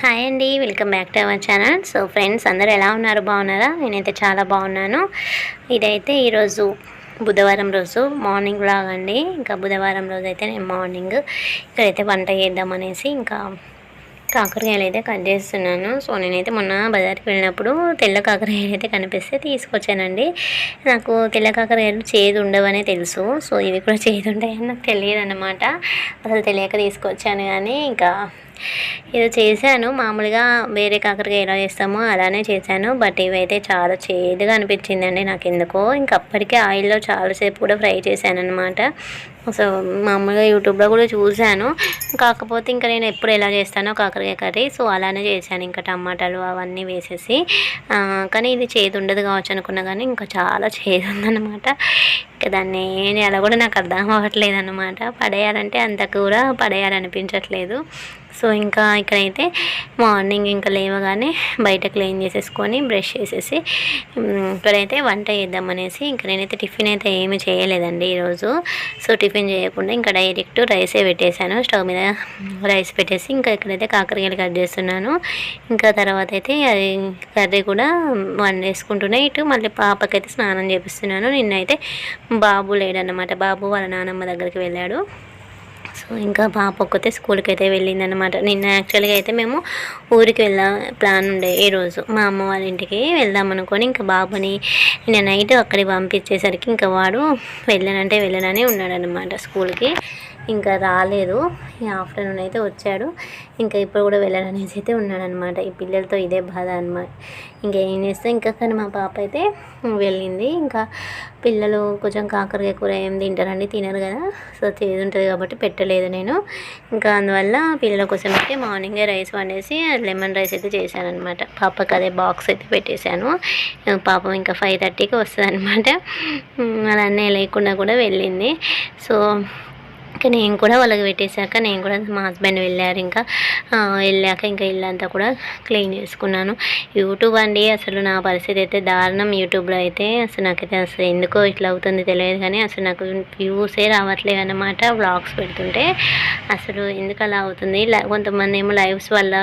Hi అండి welcome back to our channel. So friends అందరూ ఎలా ఉన్నారు? బాగున్నారా? నేనైతే చాలా బాగున్నాను. ఇదైతే ఈరోజు బుధవారం రోజు మార్నింగ్ లాగా అండి. ఇంకా బుధవారం రోజు అయితే నేను మార్నింగ్ ఇక్కడైతే వంట చేద్దామనేసి ఇంకా కాకరకాయలు అయితే కట్ చేస్తున్నాను. సో నేనైతే మొన్న బజార్కి వెళ్ళినప్పుడు తెల్ల కాకరకాయలు అయితే కనిపిస్తే తీసుకొచ్చానండి. నాకు తెల్ల కాకరకాయలు చేదు ఉండవనే తెలుసు. సో ఇవి కూడా చేదు ఉంటాయని నాకు తెలియదు అన్నమాట అసలు తెలియక తీసుకొచ్చాను కానీ ఇంకా ఏదో చేశాను. మామూలుగా వేరే కాకరకాయ ఎలా చేస్తామో అలానే చేశాను. బట్ ఇవైతే చాలా చేదుగా అనిపించిందండి నాకు ఎందుకో ఇంక అప్పటికే ఆయిల్లో చాలాసేపు కూడా ఫ్రై చేశాను అనమాట సో మామూలుగా యూట్యూబ్లో కూడా చూశాను. కాకపోతే ఇంకా నేను ఎప్పుడు ఎలా చేస్తానో కాకరకాయ కర్రీ. సో అలానే చేశాను. ఇంకా టమాటాలు అవన్నీ వేసేసి. కానీ ఇది చేదు ఉండదు కావచ్చు అనుకున్నా కానీ ఇంకా చాలా చేదు ఉందన్నమాట ఇంకా దాన్ని నేను చేయాలో కూడా నాకు అర్థం అవ్వట్లేదు అనమాట పడేయాలంటే అంత కూర పడేయాలనిపించట్లేదు. సో ఇంకా ఇక్కడైతే మార్నింగ్ ఇంకా లేవగానే బయట క్లీన్ చేసేసుకొని బ్రష్ చేసేసి ఇక్కడైతే వంట చేద్దామనేసి ఇంకా నేనైతే టిఫిన్ అయితే ఏమీ చేయలేదండి ఈరోజు. సో టిఫిన్ చేయకుండా ఇంకా డైరెక్ట్ రైసే పెట్టేశాను. స్టవ్ మీద రైస్ పెట్టేసి ఇంకా ఇక్కడైతే కాకరకాయలు కట్ చేస్తున్నాను. ఇంకా తర్వాత అయితే అది కర్రీ కూడా వండేసుకుంటున్నా ఇటు మళ్ళీ పాపకైతే స్నానం చేపిస్తున్నాను. నిన్నైతే బాబు లేడన్నమాట. బాబు వాళ్ళ నానమ్మ దగ్గరికి వెళ్ళాడు. సో ఇంకా పాప ఒక్కతే స్కూల్కి అయితే వెళ్ళిందనమాట నిన్న యాక్చువల్గా అయితే మేము ఊరికి వెళ్ళా ప్లాన్ ఉండే ఈ రోజు. మా అమ్మ వాళ్ళ ఇంటికి వెళ్దాం అనుకొని ఇంకా బాబుని నిన్న నైట్ అక్కడికి పంపించేసరికి ఇంకా వాడు వెళ్ళానంటే వెళ్ళనని ఉన్నాడనమాట స్కూల్కి. ఇంకా రాలేదు. ఈ ఆఫ్టర్నూన్ అయితే వచ్చాడు. ఇంకా ఇప్పుడు కూడా వెళ్ళాలనేసి అయితే ఉన్నాడనమాట ఈ పిల్లలతో ఇదే బాధ అనమాట ఇంకా ఏం చేస్తే? ఇంకా కానీ మా పాప అయితే వెళ్ళింది. ఇంకా పిల్లలు కొంచెం కాకరకాయ కూర ఏం తింటారండి తినరు కదా. సో చేదు ఉంటుంది కాబట్టి పెట్టలేదు నేను. ఇంకా అందువల్ల పిల్లల కోసం అయితే మార్నింగే రైస్ వండేసి లెమన్ రైస్ అయితే చేశాను అనమాట పాపకి అదే బాక్స్ అయితే పెట్టేశాను. పాపం ఇంకా ఫైవ్ థర్టీకి వస్తుంది అనమాట అలానే లేకుండా కూడా వెళ్ళింది. సో ఇంకా నేను కూడా వాళ్ళకి పెట్టేశాక నేను కూడా మా హస్బెండ్ వెళ్ళారు ఇంకా వెళ్ళాక ఇంకా ఇల్లంతా కూడా క్లీన్ చేసుకున్నాను. యూట్యూబ్ అండి అసలు నా పరిస్థితి అయితే దారుణం. యూట్యూబ్లో అయితే అసలు నాకైతే అసలు ఎందుకో ఇట్లా అవుతుంది తెలియదు కానీ అసలు నాకు వ్యూసే రావట్లేదు అనమాట వ్లాగ్స్ పెడుతుంటే. అసలు ఎందుకు అలా అవుతుంది? కొంతమంది ఏమో లైవ్స్ వల్ల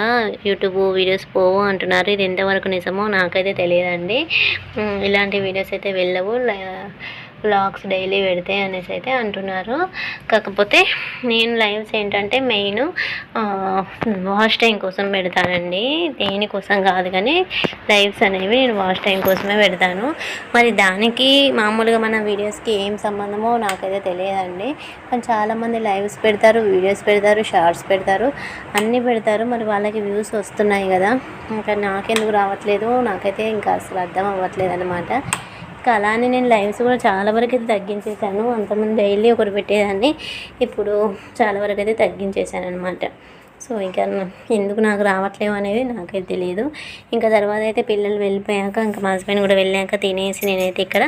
యూట్యూబ్ వీడియోస్ పోవు అంటున్నారు. ఇది ఎంతవరకు నిజమో నాకైతే తెలియదండి. ఇలాంటి వీడియోస్ అయితే వెళ్ళవు. బ్లాగ్స్ డైలీ పెడితే అనేసి అయితే అంటున్నారు. కాకపోతే నేను లైవ్స్ ఏంటంటే మెయిన్ వాష్ టైం కోసం పెడతానండి. దేనికోసం కాదు కానీ లైవ్స్ అనేవి నేను వాష్ టైం కోసమే పెడతాను. మరి దానికి మామూలుగా మన వీడియోస్కి ఏం సంబంధమో నాకైతే తెలియదండి. కానీ చాలామంది లైవ్స్ పెడతారు వీడియోస్ పెడతారు షార్ట్స్ పెడతారు అన్నీ పెడతారు. మరి వాళ్ళకి వ్యూస్ వస్తున్నాయి కదా. ఇంకా నాకెందుకు రావట్లేదు? నాకైతే ఇంకా అసలు అర్థం అవ్వట్లేదు అనమాట ఇంకా అలానే నేను లైవ్స్ కూడా చాలా వరకు అయితే తగ్గించేశాను. అంతమంది డైలీ ఒకటి పెట్టేదాన్ని. ఇప్పుడు చాలా వరకు అయితే తగ్గించేశాను అనమాట సో ఇంకా ఎందుకు నాకు రావట్లేవు అనేది నాకైతే తెలియదు ఇంకా తర్వాత అయితే పిల్లలు వెళ్ళిపోయాక ఇంకా మా హస్బెండ్ కూడా వెళ్ళాక తినేసి నేనైతే ఇక్కడ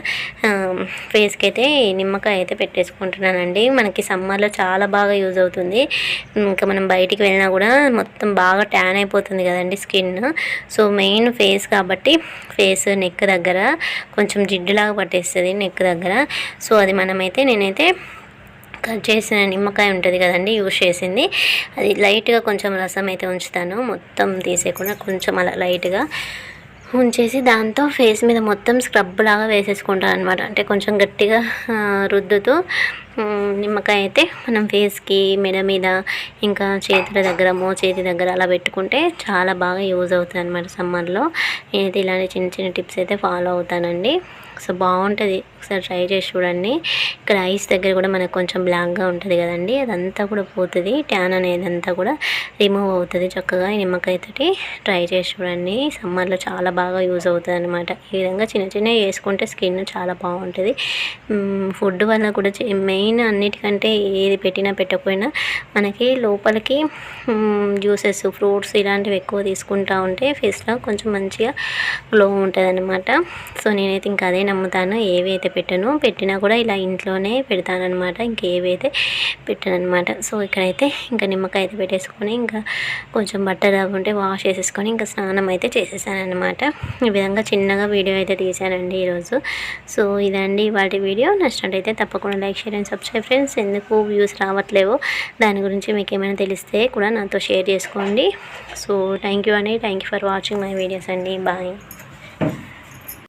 ఫేస్కి అయితే నిమ్మకాయ అయితే పెట్టేసుకుంటున్నానండి. మనకి సమ్మర్లో చాలా బాగా యూజ్ అవుతుంది. ఇంకా మనం బయటికి వెళ్ళినా కూడా మొత్తం బాగా ట్యాన్ అయిపోతుంది కదండి స్కిన్. సో మెయిన్ ఫేస్ కాబట్టి ఫేస్ నెక్ దగ్గర కొంచెం జిడ్డులాగా పట్టేస్తుంది నెక్ దగ్గర. సో అది మనమైతే నేనైతే కట్ చేసిన నిమ్మకాయ ఉంటుంది కదండి యూజ్ చేసింది. అది లైట్గా కొంచెం రసం అయితే ఉంచుతాను. మొత్తం తీసేయకుండా కొంచెం అలా లైట్గా ఉంచేసి దాంతో ఫేస్ మీద మొత్తం స్క్రబ్ లాగా వేసేసుకుంటాను అనమాట అంటే కొంచెం గట్టిగా రుద్దుతూ నిమ్మకాయ అయితే మనం ఫేస్కి మెడ మీద ఇంకా చేతుల దగ్గర మో చేతి దగ్గర అలా పెట్టుకుంటే చాలా బాగా యూజ్ అవుతుంది అనమాట సమ్మర్లో. నేనైతే ఇలాంటి చిన్న చిన్న టిప్స్ అయితే ఫాలో అవుతానండి. సో బాగుంటుంది. ఒకసారి ట్రై చేసి చూడండి. ఇక్కడ ఐస్ దగ్గర కూడా మనకు కొంచెం బ్లాక్గా ఉంటుంది కదండి. అదంతా కూడా పోతుంది. ట్యాన్ అనేది అంతా కూడా రిమూవ్ అవుతుంది చక్కగా. ఈ నిమ్మకాయతోటి ట్రై చేసి చూడండి. సమ్మర్లో చాలా బాగా యూజ్ అవుతుంది అనమాట ఈ విధంగా చిన్న చిన్నవి వేసుకుంటే స్కిన్ చాలా బాగుంటుంది. ఫుడ్ వల్ల కూడా మెయిన్ అన్నిటికంటే ఏది పెట్టినా పెట్టకపోయినా మనకి లోపలికి జ్యూసెస్ ఫ్రూట్స్ ఇలాంటివి ఎక్కువ తీసుకుంటా ఉంటే ఫేస్లో కొంచెం మంచిగా గ్లో ఉంటుంది అనమాట సో నేనైతే ఇంకా అదే నమ్ముతాను ఏవైతే పెట్టను పెట్టినా కూడా ఇలా ఇంట్లోనే పెడతానమాట ఇంకేవైతే పెట్టానమాట పెట్టాను అనమాట సో ఇక్కడైతే ఇంకా నిమ్మకాయ అయితే పెట్టేసుకొని ఇంకా కొంచెం బట్టర్ ఉంటే వాష్ చేసేసుకొని ఇంకా స్నానం అయితే చేసేసానమాట ఈ విధంగా చిన్నగా వీడియో అయితే తీశానండి ఈరోజు. సో ఇదండి వాటి వీడియో. నచ్చినట్టయితే తప్పకుండా like share and subscribe friends. ఎందుకు వ్యూస్ రావట్లేవో? దాని గురించి మీకు ఏమైనా తెలిస్తే కూడా నాతో షేర్ చేసుకోండి. సో థ్యాంక్ యూ అండి. Thank you for watching my videos అండి. బాయ్.